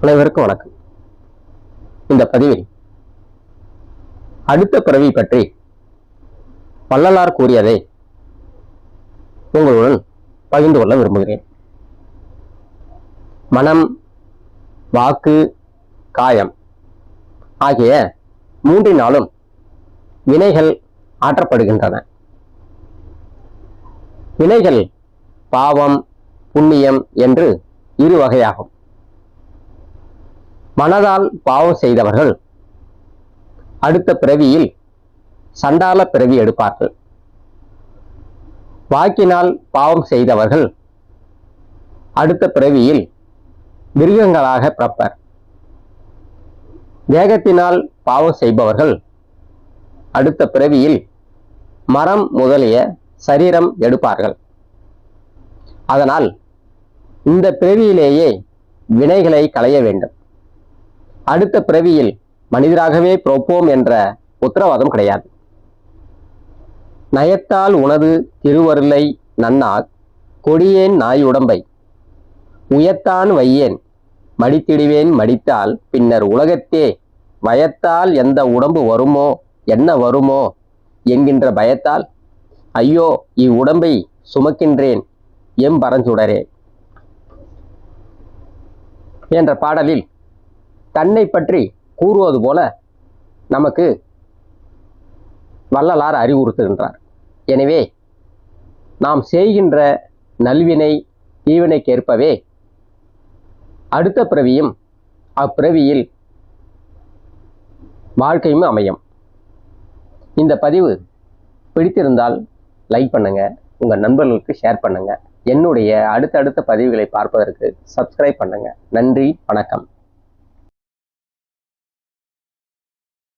அனைவருக்கும் வணக்கம். இந்த பதிவில் அடுத்த பிறவி பற்றி வள்ளலார் கூறியதை உங்களுடன் பகிர்ந்து கொள்ள விரும்புகிறேன். மனம் வாக்கு காயம் ஆகிய மூன்றினாலும் வினைகள் ஆற்றப்படுகின்றன. வினைகள் பாவம் புண்ணியம் என்று இரு வகையாகும். மனதால் பாவம் செய்தவர்கள். அடுத்த பிறவியில் சண்டால பிறவி எடுப்பார்கள். வாக்கினால் பாவம் செய்தவர்கள் அடுத்த பிறவியில் மிருகங்களாக பிறப்பர். தேகத்தினால் பாவம் செய்பவர்கள் அடுத்த பிறவியில் மரம் முதலிய சரீரம் எடுப்பார்கள். அதனால் இந்த பிறவியிலேயே வினைகளை களைய வேண்டும். அடுத்த பிறவியில் மனிதராகவே பிறப்போம் என்ற உத்தரவாதம் கிடையாது. நயத்தால் உனது திருவருளை நன்னாக் கொடியேன் நாய் உடம்பை உயத்தான் வையேன் மடித்திடுவேன் மடித்தால் பின்னர் உலகத்தே வயத்தால் எந்த உடம்பு வருமோ என்ன வருமோ என்கின்ற பயத்தால் ஐயோ இவ்வுடம்பை சுமக்கின்றேன் எம் பரஞ்சுடரே. என்ற பாடலில் தன்னை பற்றி கூறுவது போல நமக்கு வள்ளலார் அறிவுறுத்துகின்றார். எனவே நாம் செய்கின்ற நல்வினை தீவினைக்கேற்பவே அடுத்த பிறவியும் அப்பிறவியில் வாழ்க்கையும் அமையும். இந்த பதிவு பிடித்திருந்தால் லைக் பண்ணுங்க உங்கள் நண்பர்களுக்கு ஷேர் பண்ணுங்க என்னுடைய அடுத்தடுத்த பதிவுகளை பார்ப்பதற்கு சப்ஸ்கிரைப் பண்ணுங்க. நன்றி வணக்கம்.